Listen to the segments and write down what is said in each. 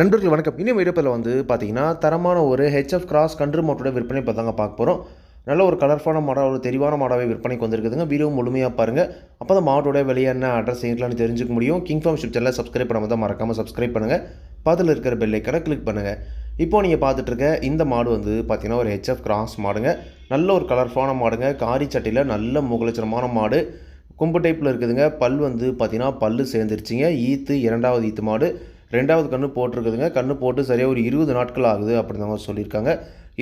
நண்பர்கள் வணக்கம். இன்னும் வீடியோவில் வந்து பார்த்தீங்கன்னா தரமான ஒரு ஹெச்எஃப் கிராஸ் கன்று மாட்டோட விற்பனை இப்போ தாங்க பார்க்க போகிறோம் நல்ல ஒரு கலர்ஃபான மாடல் ஒரு தெளிவான மாடாவே விற்பனைக்கு வந்திருக்குதுங்க. வீடியோ முழுமையாக பாருங்கள் அப்போ தான் மாட்டோட வெளியே என்ன அட்ரஸ் எங்களான்னு தெரிஞ்சுக்க முடியும். கிங் ஃபார்ம் ஷிப் சேனலில் சப்ஸ்கிரைப் பண்ணாமல் தான் மறக்காமல் சப்ஸ்கிரைப் பண்ணுங்கள் பக்கத்தில் இருக்கிற பெல்லைக்கான கிளிக் பண்ணுங்கள் இப்போ நீங்கள் பார்த்துட்ருக்க இந்த மாடு வந்து பார்த்திங்கன்னா ஒரு ஹெச்எஃப் கிராஸ் மாடுங்க. நல்ல ஒரு கலர்ஃபான மாடுங்க. காரி சட்டியில் நல்ல முகலட்சணமான மாடு. கொம்பு டைப்பில் இருக்குதுங்க. பல் வந்து பார்த்தீங்கன்னா பல்லு சேர்ந்துருச்சுங்க. ஈத்து இரண்டாவது ஈத்து மாடு. ரெண்டாவது கன்று போட்டிருக்குதுங்க. கன்று போட்டு சரியாக ஒரு இருபது நாட்கள் ஆகுது அப்படின்னு தான் சொல்லியிருக்காங்க.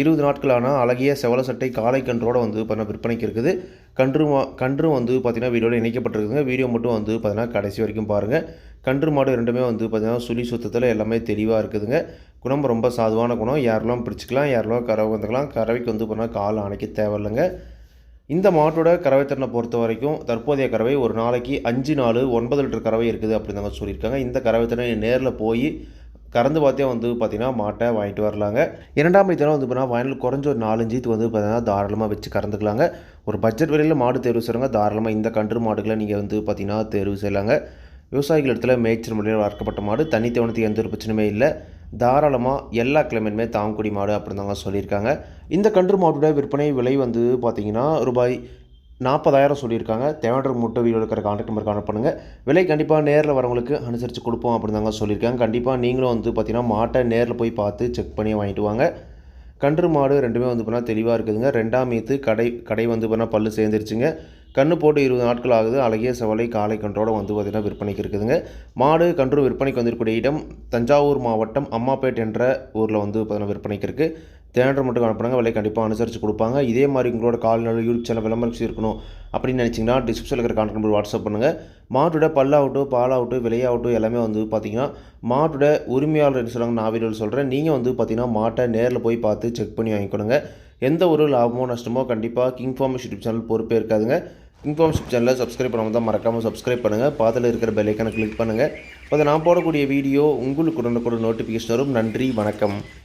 இருபது நாட்களான அழகிய செவல சட்டை காலை கன்றோடு வந்து பண்ண விற்பனைக்கு இருக்குது. கன்று மா கன்றும் வந்து பார்த்தீங்கன்னா வீடியோவில் இணைக்கப்பட்டிருக்குங்க வீடியோ மட்டும் வந்து பார்த்தீங்கன்னா கடைசி வரைக்கும் பாருங்கள் கன்று மாடு ரெண்டுமே வந்து பார்த்தீங்கன்னா சுழி சுத்தத்தில் எல்லாமே தெளிவாக இருக்குதுங்க. குணம் ரொம்ப சாதுவான குணம். யாரெல்லாம் பிடிச்சிக்கலாம் யாரெல்லாம் கறவை வந்துக்கலாம் கறவைக்கு வந்து பார்த்தீங்கன்னா கால் அணைக்க தேவையில்லைங்க. இந்த மாட்டோட கறவை திறனை பொறுத்த வரைக்கும் தற்போதைய கறவை ஒரு நாளைக்கு அஞ்சு நாலு ஒன்பது லிட்டர் கறவை இருக்குது அப்படின்னு தாங்க சொல்லியிருக்காங்க. இந்த கறவை திறனை நேரில் போய் கறந்து பார்த்தே வந்து பார்த்தீங்கன்னா மாட்டை வாங்கிட்டு வரலாங்க. இரண்டாம் தினம் வந்து பார்த்தீங்கன்னா வயலில் குறைஞ்ச ஒரு நாலஞ்சு இது வந்து பார்த்திங்கன்னா தாராளமாக வச்சு கறந்துக்கலாங்க. ஒரு பட்ஜெட் விலையில் மாடு தேர்வு செய்கிறாங்க தாராளமாக இந்த கன்று மாடுகளை நீங்கள் வந்து பார்த்திங்கன்னா தேர்வு செய்யலாங்க. விவசாயிகள் இடத்துல மேய்ச்சல் முறையில் வளர்க்கப்பட்ட மாடு தனி தவணத்துக்கு எந்த ஒரு பிரச்சனையுமே இல்லை. தாராளமாக எல்லா கிழமையுமே தாங்குடி மாடு அப்படின்னு தாங்க சொல்லியிருக்காங்க. இந்த கன்று மாட்டோட விற்பனை விலை வந்து பார்த்தீங்கன்னா ரூபாய் நாற்பதாயிரம் சொல்லியிருக்காங்க. தேவையான மூட்டை வீடியோ இருக்கிற கான்டாக்ட் நம்பர் அனுப்பணுங்க பண்ணுங்கள் விலை கண்டிப்பாக நேரில் வரவங்களுக்கு அனுசரித்து கொடுப்போம் அப்படின்னு தாங்க சொல்லியிருக்காங்க. கண்டிப்பாக நீங்களும் வந்து பார்த்திங்கன்னா மாட்டை நேரில் போய் பார்த்து செக் பண்ணி வாங்கிட்டு வாங்க. கன்று மாடு ரெண்டுமே வந்து பார்த்தா தெளிவாக இருக்குதுங்க. ரெண்டாம் மீத்து கடை கடை வந்து பார்த்தா பல்லு சேர்ந்துருச்சுங்க. கன்று போட்டு இருபது நாட்கள் ஆகுது. அழகிய செவலை காலை கன்றோட வந்து பார்த்திங்கன்னா விற்பனைக்கு இருக்குதுங்க. மாடு கன்று விற்பனைக்கு வந்திருக்கக்கூடிய இடம் தஞ்சாவூர் மாவட்டம் அம்மாப்பேட் என்ற ஊரில் வந்து பார்த்தீங்கன்னா விற்பனைக்கு இருக்குது தேனர் மட்டும் அனுப்புனாங்க விலை கண்டிப்பாக அனுசரித்து கொடுப்பாங்க. இதே மாதிரி உங்களோட கால்நடை யூடியூப் சேனல் விளம்பரம் இருக்கணும் அப்படின்னு நினச்சிங்கன்னா டிஸ்கிரிப்ஷனில் இருக்கிற கான்டாக்ட் நம்பர் வாட்ஸ்அப் பண்ணுங்கள் மாட்டோட பல்லாகட்டும் பாலாகட்டும் விலையாகட்டும் எல்லாமே வந்து பார்த்தீங்கன்னா மாட்டோட உரிமையாளர் என்ன சொல்கிறாங்க நான் வீடியோவில் சொல்கிறேன் நீங்கள் வந்து பார்த்தீங்கன்னா மாட்டை நேரில் போய் பார்த்து செக் பண்ணி வாங்கிக்கணுங்க. எந்த ஒரு லாபமோ நஷ்டமோ கண்டிப்பாக கிங் ஃபார்மஸ் யூடியூப் சேனல் பொறுப்பே இருக்காதுங்க. இன்ஃபார்ம் சேனலை சப்ஸ்கிரைப் பண்ணாமல் தான் மறக்காமல் சப்ஸ்கிரைப் பண்ணுங்கள் பாதில் இருக்கிற பெல்லைக்கான கிளிக் பண்ணுங்கள் அதை நான் போடக்கூடிய வீடியோ உங்களுக்கு உடனுக்குடன் நோட்டிஃபிகேஷன் வரும். நன்றி வணக்கம்.